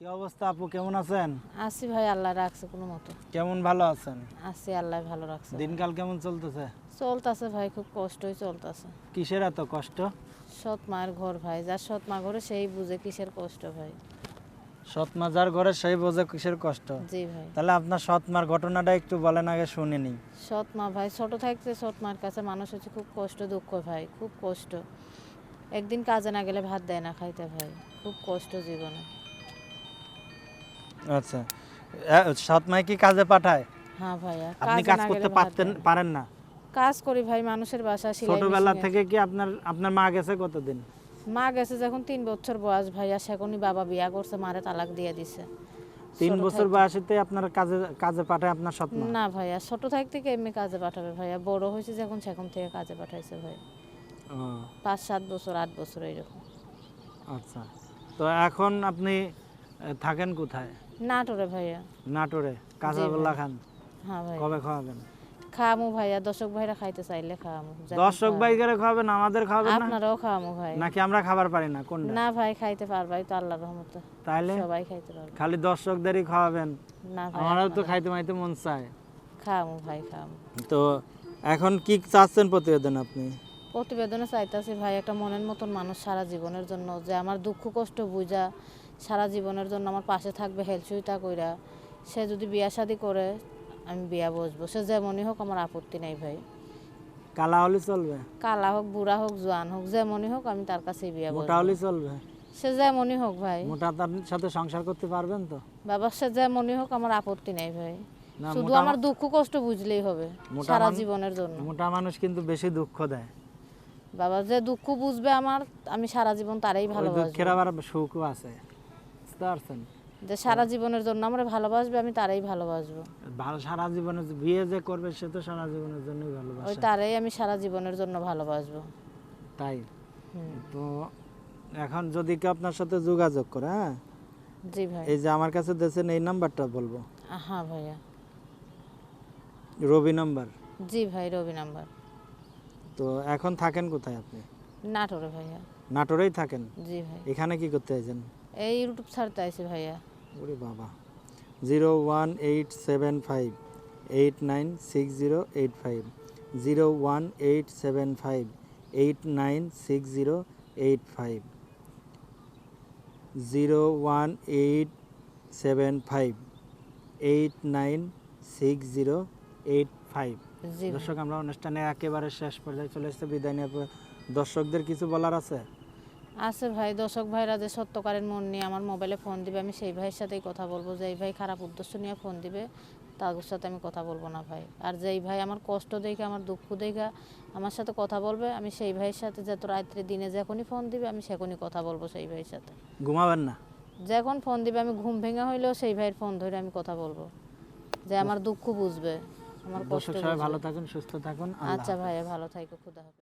কি অবস্থা আপু? কেমন আছেন? আছি ভাই আল্লাহ রাখছে কোনো মতো। কেমন ভালো আছেন? আছি আল্লাহ ভালো রাখছে। দিনকাল কেমন চলতেছে? চলতেছে ভাই খুব কষ্টই চলতেছে। কিসের এত কষ্ট? সৎ মায়ের ঘর ভাই যার সৎ মা ঘরে সেই বুঝে কিসের কষ্ট ভাই। সৎ মা যার ঘরে সেই বোঝে কিসের কষ্ট? জি ভাই। তাহলে আপনার সৎ মার ঘটনাটা একটু বলেন আগে শুনে নিই। সৎ মা ভাই ছোট থাকতে সৎ মার কাছে মানুষ হচ্ছে খুব কষ্ট দুঃখ ভাই খুব কষ্ট। একদিন কাজে না গেলে ভাত দেয় না খাইতে ভাই খুব কষ্ট জীবনে। আচ্ছা। সৎ মাই কি কাজে পাঠায়? হ্যাঁ ভাইয়া আপনি কাজ করতে পারতেন পারেন না? কাজ করি ভাই মানুষের বাসা সেলাই ছোটবেলা থেকে কি আপনার আপনার মা গেছে কতদিন? মা গেছে যখন তিন বছর বয়স ভাইয়া সেখনই বাবা বিয়া করছে মারে তালাক দিয়ে দিছে। তিন বছর বয়সেতে আপনার কাজে কাজে পাঠায় আপনার না ভাইয়া ছোট থাকতে থেকে এমনি কাজে পাঠাবে ভাইয়া বড় হয়েছে যখন সেখন থেকে কাজে পাঠাইছে ভাই পাঁচ সাত বছর আট বছর এইরকম। আচ্ছা। তো এখন আপনি থাকেন কোথায়? নাটোরে ভাইয়া। নাটোরে খান। হ্যাঁ ভাই। কবে খাওয়াবেন? ভাইয়া দর্শক ভাইরা খাইতে চাইলে দর্শক আমাদের না? আপনারাও ভাই। নাকি আমরা খাবার পারি না? কোনটা? না ভাই খাইতে পারবাই তো আল্লাহর রহমতে। তাইলে? সবাই খাইতে পারবে। খালি দর্শকদেরই খাওয়াবেন। না ভাই আমারও তো খাইতে মাইতে মন চায়। খাওয়ামু ভাই খাওয়ামু। তো এখন কি চাচ্ছেন প্রতিবেদন আপনি? প্রতিবেদনে চাইতাছি ভাই একটা মনের মতন মানুষ সারা জীবনের জন্য যে আমার দুঃখ কষ্ট বুঝা সারা জীবনের জন্য আমার পাশে থাকবে হেলসুইতা কইরা। সে যদি বিয়া শাদি করে আমি বিয়া বসবো। সে যেমনই হোক আমার আপত্তি নাই ভাই। কালা হলে চলবে? কালা হোক বুড়া হোক জোয়ান হোক যেমনই হোক আমি তার কাছে বিয়া মোটা বসবো। হলে চলবে? সে যেমনই হোক ভাই। মোটা তার সাথে সংসার করতে পারবেন তো? বাবা সে যেমনই হোক আমার আপত্তি নাই ভাই। শুধু আমার দুঃখ কষ্ট বুঝলেই হবে সারা জীবনের জন্য। মোটা মানুষ কিন্তু বেশি দুঃখ দেয়। বাবা যে দুঃখ বুঝবে আমার আমি সারা জীবন তারাই ওই ভালোবাসবো। দুঃখের আবার সুখও আছে। বুঝতে পারছেন? যে সারা জীবনের জন্য আমরা ভালোবাসবে আমি তারাই ভালোবাসবো। ভালো সারা জীবনে বিয়ে যে করবে সে তো সারা জীবনের জন্যই ওই তারাই আমি সারা জীবনের জন্য ভালোবাসবো। তাই? তো এখন যদি কেউ আপনার সাথে যোগাযোগ করে হ্যাঁ? জি ভাই। এই যে আমার কাছে দিয়েছেন এই নাম্বারটা বলব। হ্যাঁ ভাইয়া। রবি নাম্বার? জি ভাই রবি নাম্বার। তো এখন থাকেন কোথায় আপনি? নাটোরে ভাইয়া। নাটোরেই থাকেন? জি ভাই। এখানে কি করতে আছেন এই ইউটিউব ছাড়তে আইছি ভাইয়া। ওরে বাবা। Zero one eight seven five eight nine six zero eight five zero one eight seven five eight nine six zero eight five zero one eight seven five eight nine six zero eight five দর্শক আমরা অনুষ্ঠানে একেবারে শেষ পর্যায়ে চলে এসেছে। বিদায় নিয়ে দর্শকদের কিছু বলার আছে? আছে ভাই দর্শক ভাইরা যে সত্যকারের মন নিয়ে আমার মোবাইলে ফোন দিবে আমি সেই ভাইয়ের সাথেই কথা বলব। যেই ভাই খারাপ উদ্দেশ্য নিয়ে ফোন দিবে তাদের সাথে আমি কথা বলব না ভাই। আর যেই ভাই আমার কষ্ট দেখে আমার দুঃখ দেখে আমার সাথে কথা বলবে আমি সেই ভাইয়ের সাথে যত রাত্রে দিনে যখনই ফোন দিবে আমি সেখনই কথা বলব সেই ভাইয়ের সাথে। ঘুমাবেন না? যখন ফোন দিবে আমি ঘুম ভেঙে হইলেও সেই ভাইয়ের ফোন ধরে আমি কথা বলব। যে আমার দুঃখ বুঝবে আমার কষ্ট ভালো থাকুন সুস্থ থাকুন আচ্ছা ভাইয়া ভালো থাকো খুদা হাফেজ।